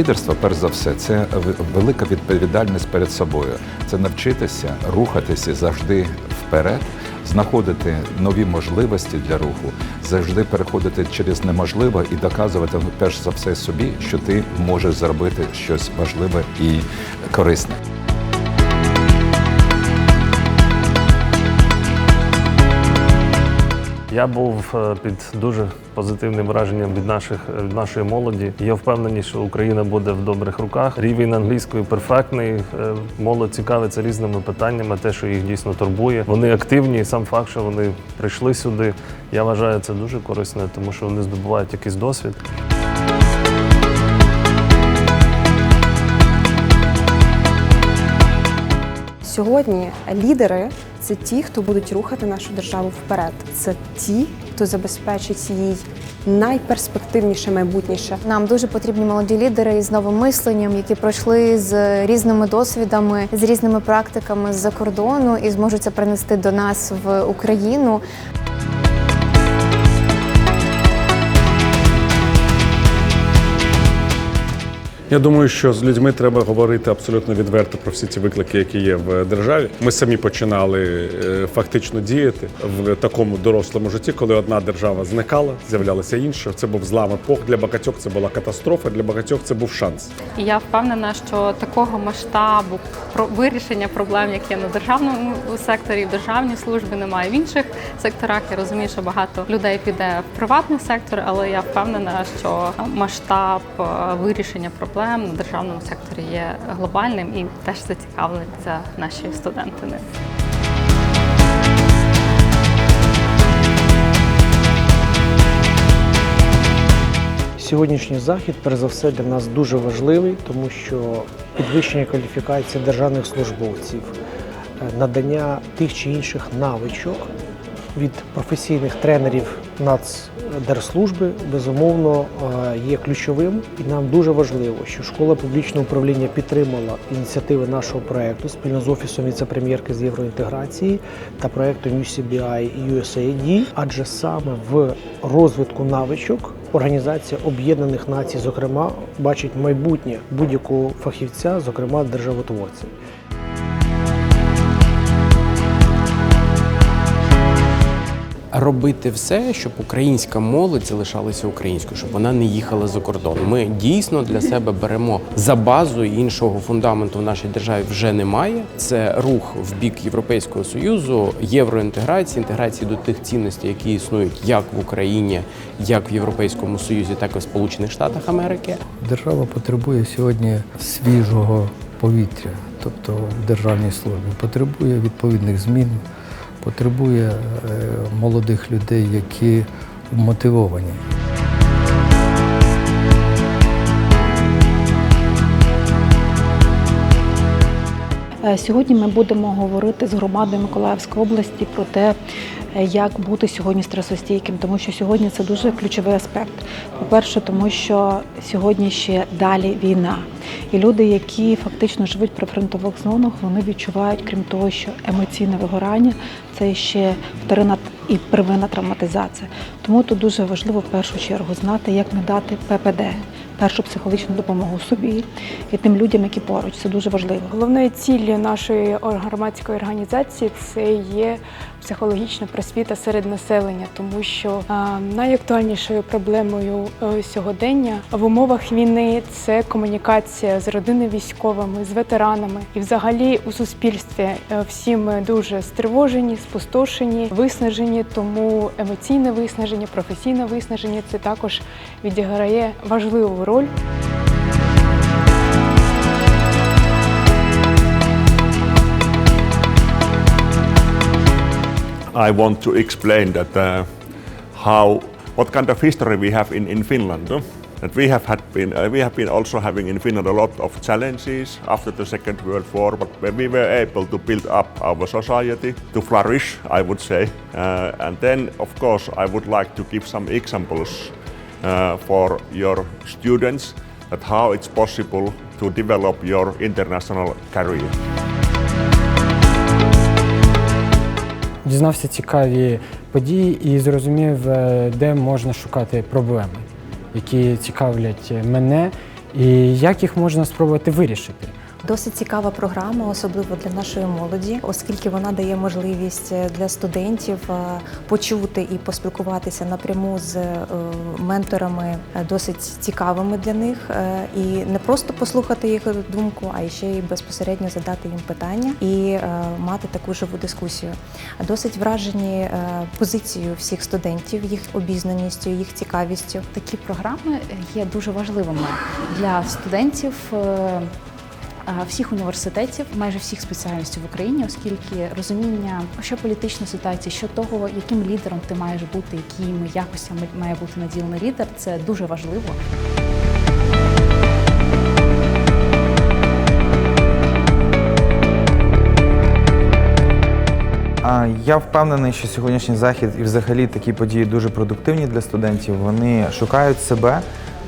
Лідерство, перш за все, це велика відповідальність перед собою. Це навчитися рухатися завжди вперед, знаходити нові можливості для руху, завжди переходити через неможливе і доказувати перш за все собі, що ти можеш зробити щось важливе і корисне. Я був е, під дуже позитивним враженням від наших від нашої молоді. Я впевнений, що Україна буде в добрих руках. Рівень англійської перфектний. Е, Молодь цікавиться різними питаннями, те, що їх дійсно турбує. Вони активні. Сам факт, що вони прийшли сюди. Я вважаю це дуже корисно, тому що вони здобувають якийсь досвід. Сьогодні лідери це ті, хто будуть рухати нашу державу вперед. Це ті, хто забезпечить їй найперспективніше майбутніше. Нам дуже потрібні молоді лідери із новим мисленням, які пройшли з різними досвідами, з різними практиками з-за кордону і зможуть це принести до нас в Україну. Я думаю, що з людьми треба говорити абсолютно відверто про всі ці виклики, які є в державі. Ми самі починали е, фактично діяти в такому дорослому житті, коли одна держава зникала, з'являлася інша. Це був злам епох. Для багатьох це була катастрофа, для багатьох це був шанс. Я впевнена, що такого масштабу про вирішення проблем, які на державному секторі, в державній службі, немає в інших секторах. Я розумію, що багато людей піде в приватний сектор, але я впевнена, що масштаб е, вирішення проблем на державному секторі є глобальним і теж зацікавляться наші студенти. Сьогоднішній захід, перш за все, для нас дуже важливий, тому що підвищення кваліфікації державних службовців, е, надання тих чи інших навичок від професійних тренерів Нацдержслужби, безумовно, е, є ключовим. І нам дуже важливо, що школа публічного управління підтримала ініціативи нашого проекту спільно з офісом віце-прем'єрки з євроінтеграції та проектом UCBI і USAID, адже саме в розвитку навичок Організація Об'єднаних Націй, зокрема, бачить майбутнє будь-якого фахівця, зокрема державотворця. Робити все, щоб українська молодь залишалася українською, щоб вона не їхала за кордон. Ми дійсно для себе беремо за базу іншого фундаменту в нашій державі вже немає. Це рух в бік Європейського союзу, євроінтеграції, інтеграції до тих цінностей, які існують як в Україні, як в Європейському Союзі, так і в Сполучених Штатах Америки. Держава потребує сьогодні свіжого повітря, тобто в державній службі, потребує відповідних змін, потребує е, молодих людей, які мотивовані. Сьогодні ми будемо говорити з громадою Миколаївської області про те, е, як бути сьогодні стресостійким, тому що сьогодні це дуже ключовий аспект. По-перше, тому що сьогодні ще далі війна, і люди, які фактично живуть при фронтових зонах, вони відчувають, крім того, що емоційне вигорання це ще вторинна і первинна травматизація. Тому тут дуже важливо в першу чергу знати, як надати ППД. Першу психологічну допомогу собі і тим людям, які поруч, це дуже важливо. Головною ціллю нашої громадської організації це є психологічна просвіта серед населення, тому що найактуальнішою проблемою е, сьогодення в умовах війни це комунікація з родинами військовими, з ветеранами і взагалі у суспільстві е, всі ми дуже стривожені, спустошені, виснажені. Тому емоційне виснаження, професійне виснаження це також відіграє важливу роль. I want to explain that uh, how what kind of history we have in, in Finland. That we have had been uh, we have been also having in Finland a lot of challenges after the Second World War, but when we were able to build up our society to flourish, I would say. Uh, and then, of course, I would like to give some examples uh, for your students that how it's possible to develop your international career. дізнався цікаві події і зрозумів, е, де можна шукати проблеми, які цікавлять мене і як їх можна спробувати вирішити. Досить цікава програма, особливо для нашої молоді, оскільки вона дає можливість е, для студентів е, почути і поспілкуватися напряму з е, менторами досить цікавими для них, і не просто послухати їх думку, а ще й безпосередньо задати їм питання і мати таку живу дискусію. Досить вражені позицією всіх студентів, їх обізнаністю, їх цікавістю. Такі програми є дуже важливими для студентів. Е, Всіх університетів, майже всіх спеціальностей в Україні, оскільки розуміння, що політична ситуація, що того, яким лідером ти маєш бути, якими якостями має бути наділений лідер, це дуже важливо. Я впевнений, що сьогоднішній захід і взагалі такі події дуже продуктивні для студентів. Вони шукають себе,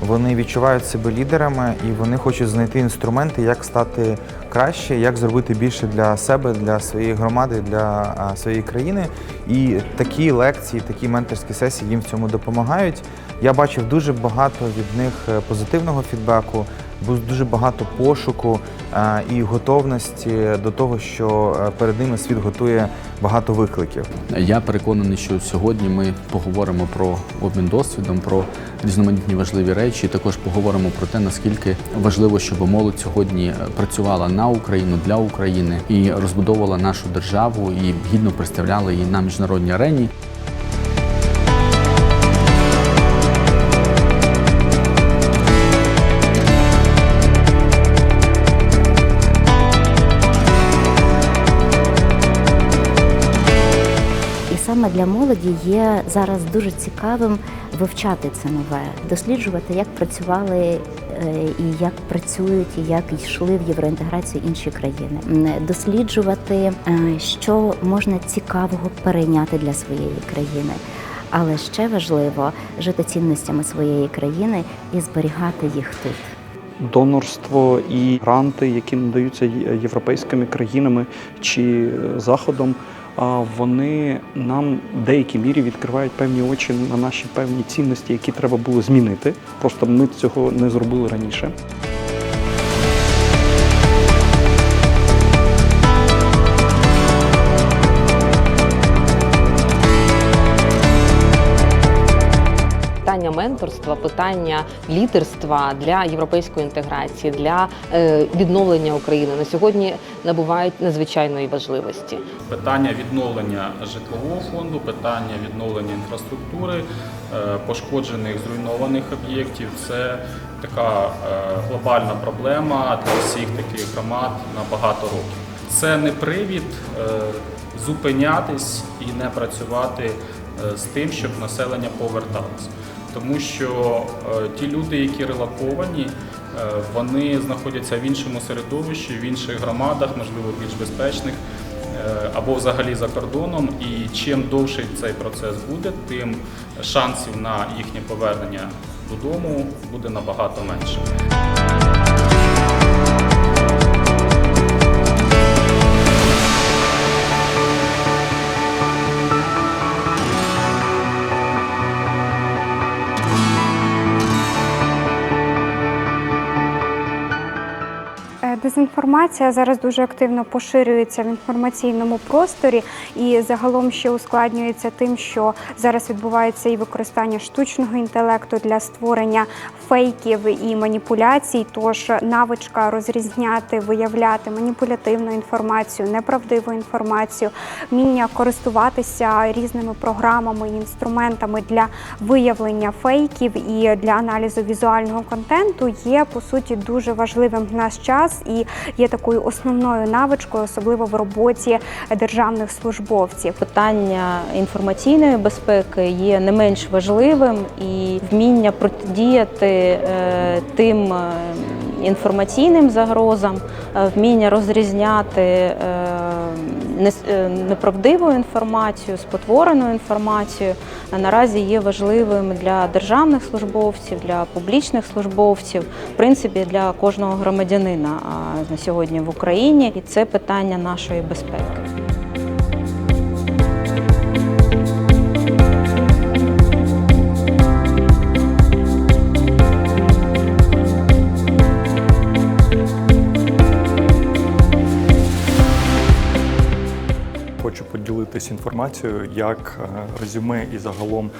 вони відчувають себе лідерами і вони хочуть знайти інструменти, як стати краще, як зробити більше для себе, для своєї громади, для своєї країни. І такі лекції, такі менторські сесії їм в цьому допомагають. Я бачив дуже багато від них е, позитивного фідбеку, був дуже багато пошуку е, і готовності до того, що е, перед ними світ готує багато викликів. Я переконаний, що сьогодні ми поговоримо про обмін досвідом, про різноманітні важливі речі. І також поговоримо про те, наскільки важливо, щоб молодь сьогодні працювала на Україну для України і розбудовувала нашу державу і гідно представляла її на міжнародній арені. Саме для молоді є зараз дуже цікавим вивчати це нове, досліджувати, як працювали е, і як працюють, і як йшли в євроінтеграцію інші країни, досліджувати, е, що можна цікавого перейняти для своєї країни. Але ще важливо жити цінностями своєї країни і зберігати їх тут. донорство і гранти, які надаються європейськими країнами чи е, заходом, вони нам в деякій мірі відкривають певні очі на наші певні цінності, які треба було змінити. Просто ми цього не зробили раніше. Питання менторства, питання лідерства для європейської інтеграції, для е, відновлення України на сьогодні набувають надзвичайної важливості. Питання відновлення житлового фонду, питання відновлення інфраструктури, е, пошкоджених зруйнованих об'єктів це така е, глобальна проблема для всіх таких громад на багато років. Це не привід зупинятись і не працювати з тим, щоб населення поверталось. Тому що е, ті люди, які релоковані, е, вони знаходяться в іншому середовищі, в інших громадах, можливо, більш безпечних е, або взагалі за кордоном. І чим довший цей процес буде, тим шансів на їхнє повернення додому буде набагато менше. Дезінформація зараз дуже активно поширюється в інформаційному просторі і загалом ще ускладнюється тим, що зараз відбувається і використання штучного інтелекту для створення фейків і маніпуляцій. Тож навичка розрізняти, виявляти маніпулятивну інформацію, неправдиву інформацію, вміння користуватися різними програмами і інструментами для виявлення фейків і для аналізу візуального контенту є по суті дуже важливим в наш час і є такою основною навичкою, особливо в роботі державних службовців. Питання інформаційної безпеки є не менш важливим і вміння протидіяти е, тим е, інформаційним загрозам, е, вміння розрізняти неправдиву інформацію, спотворену інформацію наразі є важливим для державних службовців, для публічних службовців, в принципі, для кожного громадянина на сьогодні в Україні, і це питання нашої безпеки. Поділитися інформацією, як е, резюме і загалом,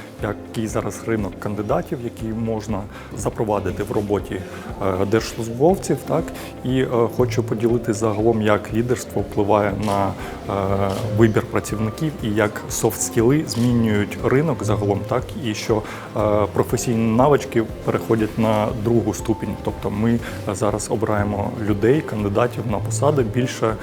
який зараз ринок кандидатів, які можна запровадити в роботі е, держслужбовців. Так і е, хочу поділитися загалом, як лідерство впливає на е, вибір працівників і як софт-скіли змінюють ринок загалом, так і що професійні навички переходять на другу ступінь. Тобто ми зараз обираємо людей, кандидатів на посади більше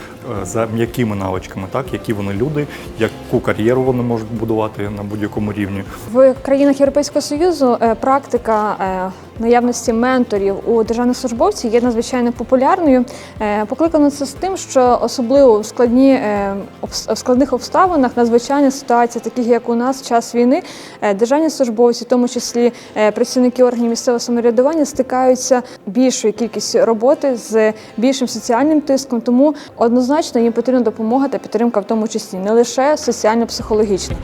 за м'якими навичками, так які вони люди, яку кар'єру вони можуть будувати на будь-якому рівні. В країнах Європейського Союзу е, практика е, наявності менторів у державних службовців є надзвичайно популярною. Е, Покликано це з тим, що особливо в складні в складних обставинах, надзвичайних ситуаціях, таких як у нас час війни, державні службовці, в тому числі працівники органів місцевого самоврядування, стикаються більшою кількістю роботи з більшим соціальним тиском. Тому однозначно їм потрібна допомога та підтримка, в тому числі не лише соціально-психологічна.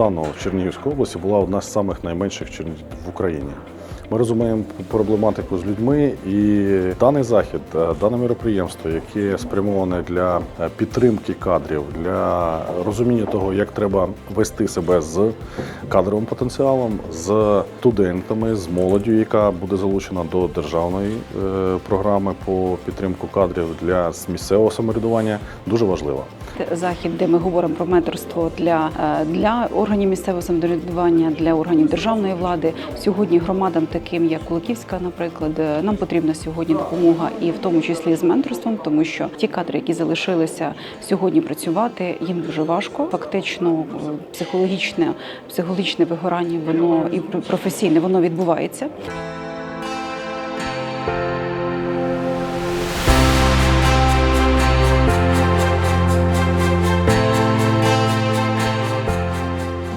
Стану в Чернігівській області була одна з самих найменших в Україні. Ми розуміємо проблематику з людьми, і даний захід, е, дане мероприємство, яке спрямоване для е, підтримки кадрів, для розуміння того, як треба вести себе з кадровим потенціалом, з студентами, з молоддю, яка буде залучена до державної е, програми по підтримку кадрів для місцевого самоврядування, дуже важливо. захід, де ми говоримо про менторство для, для органів місцевого самоврядування, для органів державної влади. Сьогодні громадам, таким як Куликівська, наприклад, е, нам потрібна сьогодні допомога, і в тому числі з менторством, тому що ті кадри, які залишилися сьогодні працювати, їм дуже важко. Фактично, е, психологічне, психологічне вигорання, воно і професійне, воно відбувається.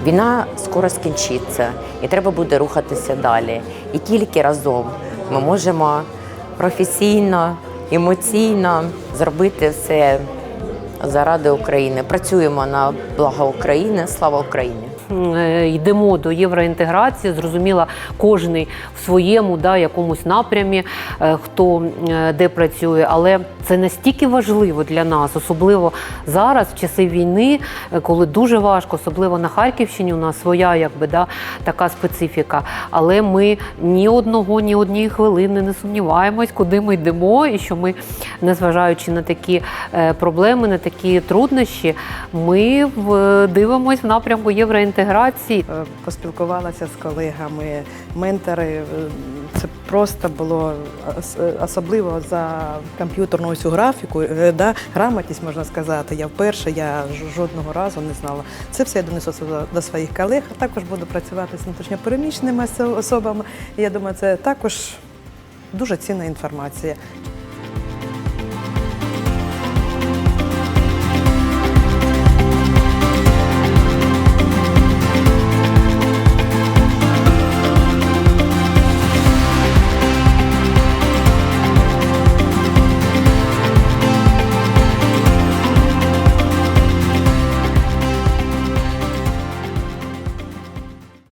Війна скоро скінчиться, і треба буде рухатися далі. І тільки разом ми можемо професійно, емоційно зробити все заради України. Працюємо на благо України. Слава Україні! Е, йдемо до євроінтеграції. Зрозуміло, кожний в своєму да, якомусь напрямі, е, хто е, де працює, але це настільки важливо для нас, особливо зараз, в часи війни, коли дуже важко, особливо на Харківщині, у нас своя якби да така специфіка. Але ми ні одного, ні однієї хвилини не сумніваємось, куди ми йдемо, і що ми, незважаючи на такі проблеми, на такі труднощі, ми дивимось в напрямку євроінтеграції. Е, Поспілкувалася з колегами, ментори. е, Це просто було особливо за комп'ютерну цю графіку, е, да, грамотність можна сказати. Я вперше, я жодного разу не знала. Це все я донесу до- до своїх колег. Також буду працювати з внутрішньопереміщеними особами. Я думаю, це також дуже цінна інформація.